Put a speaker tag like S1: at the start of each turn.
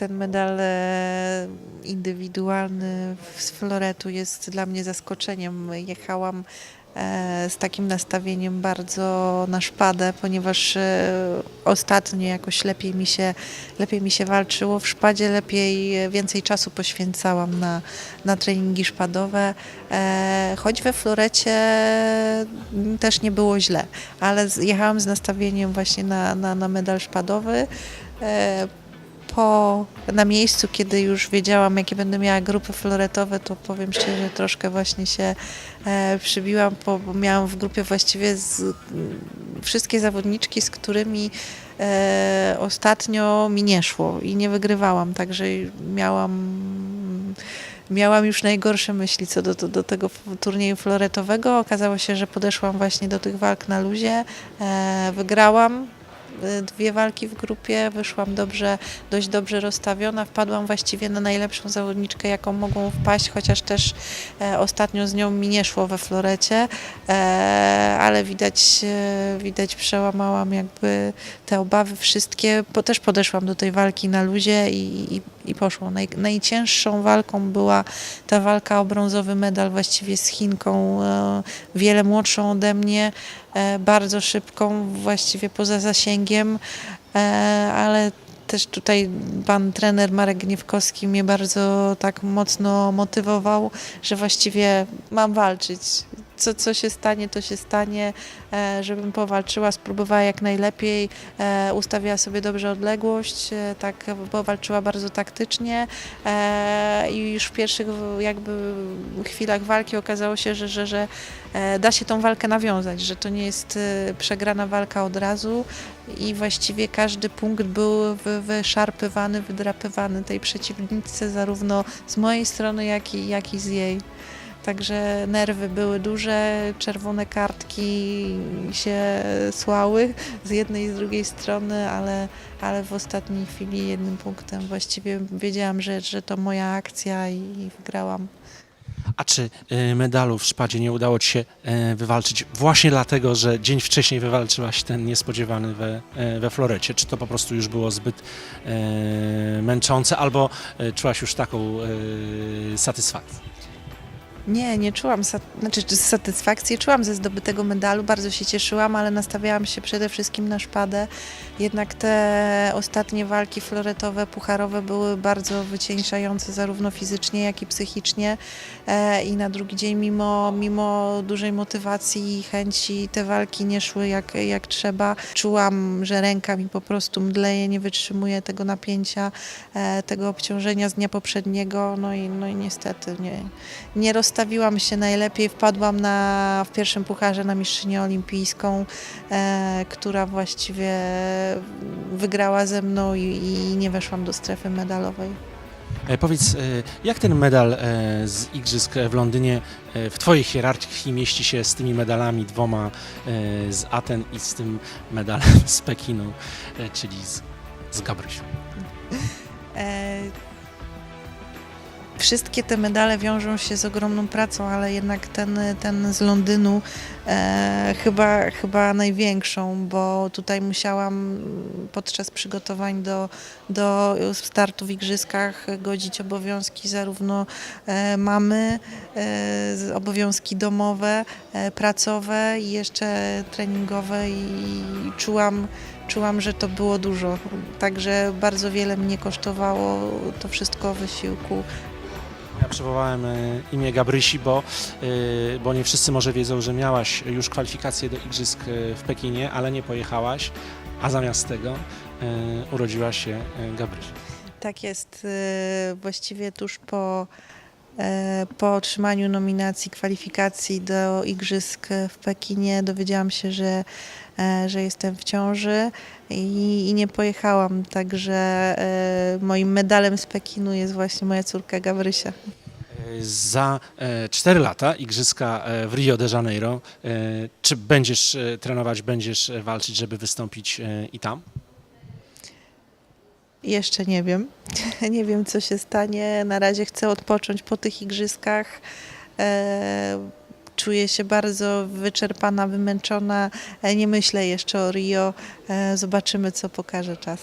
S1: ten medal e, indywidualny z floretu jest dla mnie zaskoczeniem. Jechałam e, z takim nastawieniem bardzo na szpadę, ponieważ e, ostatnio jakoś lepiej mi się, lepiej mi się walczyło. W szpadzie lepiej, więcej czasu poświęcałam na, na treningi szpadowe. Choć we florecie mm, też nie było źle, ale jechałam z nastawieniem właśnie na, na, na medal szpadowy. Po, na miejscu, kiedy już wiedziałam, jakie będę miała grupy floretowe, to powiem szczerze, troszkę właśnie się e, przybiłam, bo, miałam w grupie właściwie z, m, wszystkie zawodniczki, z którymi e, ostatnio mi nie szło i nie wygrywałam, także miałam miałam już najgorsze myśli co do, do, do tego turnieju floretowego. Okazało się, że podeszłam właśnie do tych walk na luzie, e, wygrałam dwie walki w grupie, wyszłam dobrze, dość dobrze rozstawiona, wpadłam właściwie na najlepszą zawodniczkę, jaką mogą wpaść, chociaż też e, ostatnio z nią mi nie szło we florecie, e, ale widać, e, widać przełamałam jakby te obawy wszystkie, bo też podeszłam do tej walki na luzie i, i, i poszło. Naj, najcięższą walką była ta walka o brązowy medal właściwie z Chinką, wiele młodszą ode mnie, bardzo szybką, właściwie poza zasięgiem, e, ale też tutaj pan trener Marek Gniewkowski mnie bardzo tak mocno motywował, że właściwie mam walczyć. Co, co się stanie, to się stanie, e, żebym powalczyła, spróbowała jak najlepiej, e, ustawiła sobie dobrze odległość, e, tak powalczyła bardzo taktycznie. I już w pierwszych jakby chwilach walki okazało się, że, że, że da się tą walkę nawiązać, że to nie jest przegrana walka od razu. I właściwie każdy punkt był wy- wyszarpywany, wydrapywany tej przeciwnicy zarówno z mojej strony, jak i, jak i z jej. Także nerwy były duże, czerwone kartki się słały z jednej i z drugiej strony, ale, ale w ostatniej chwili jednym punktem właściwie wiedziałam, że, że to moja akcja i, i wygrałam.
S2: A czy y, medalu w szpadzie nie udało Ci się e, wywalczyć właśnie dlatego, że dzień wcześniej wywalczyłaś ten niespodziewany we, e, we florecie? Czy to po prostu już było zbyt e, męczące, albo czułaś już taką satysfakcję?
S1: Nie, nie czułam, sa- znaczy czy satysfakcji, czułam ze zdobytego medalu, bardzo się cieszyłam, ale nastawiałam się przede wszystkim na szpadę. Jednak te ostatnie walki floretowe, pucharowe były bardzo wycieńczające zarówno fizycznie, jak i psychicznie e, i na drugi dzień mimo, mimo dużej motywacji i chęci te walki nie szły jak, jak trzeba. Czułam, że ręka mi po prostu mdleje, nie wytrzymuje tego napięcia, e, tego obciążenia z dnia poprzedniego, no i, no i niestety nie, nie rozstawiłam się najlepiej. Wpadłam na, w pierwszym pucharze na mistrzynię olimpijską, e, która właściwie wygrała ze mną i, i nie weszłam do strefy medalowej.
S2: E, Powiedz, e, jak ten medal e, z Igrzysk w Londynie w Twojej hierarchii mieści się z tymi medalami dwoma z Aten i z tym medalem z Pekinu, czyli z, z Gabrysią?
S1: Wszystkie te medale wiążą się z ogromną pracą, ale jednak ten, ten z Londynu e, chyba, chyba największą, bo tutaj musiałam podczas przygotowań do, do startu w Igrzyskach godzić obowiązki zarówno e, mamy, e, obowiązki domowe, e, pracowe i jeszcze treningowe i czułam, czułam, że to było dużo. Także bardzo wiele mnie kosztowało to wszystko wysiłku.
S2: Ja przywołałem e, imię Gabrysi, bo, e, bo nie wszyscy może wiedzą, że miałaś już kwalifikacje do Igrzysk e, w Pekinie, ale nie pojechałaś, a zamiast tego urodziła się Gabrysia.
S1: Tak jest. Właściwie tuż po, po otrzymaniu nominacji, kwalifikacji do Igrzysk w Pekinie dowiedziałam się, że, e, że jestem w ciąży i, i nie pojechałam. Także e, moim medalem z Pekinu jest właśnie moja córka Gabrysia.
S2: E, Za e, 4 lata Igrzyska e, w Rio de Janeiro. E, Czy będziesz e, trenować, będziesz e, walczyć, żeby wystąpić e, i tam?
S1: Jeszcze nie wiem. Nie wiem, co się stanie. Na razie chcę odpocząć po tych igrzyskach. E, Czuję się bardzo wyczerpana, wymęczona. E, Nie myślę jeszcze o Rio. E, Zobaczymy, co pokaże czas.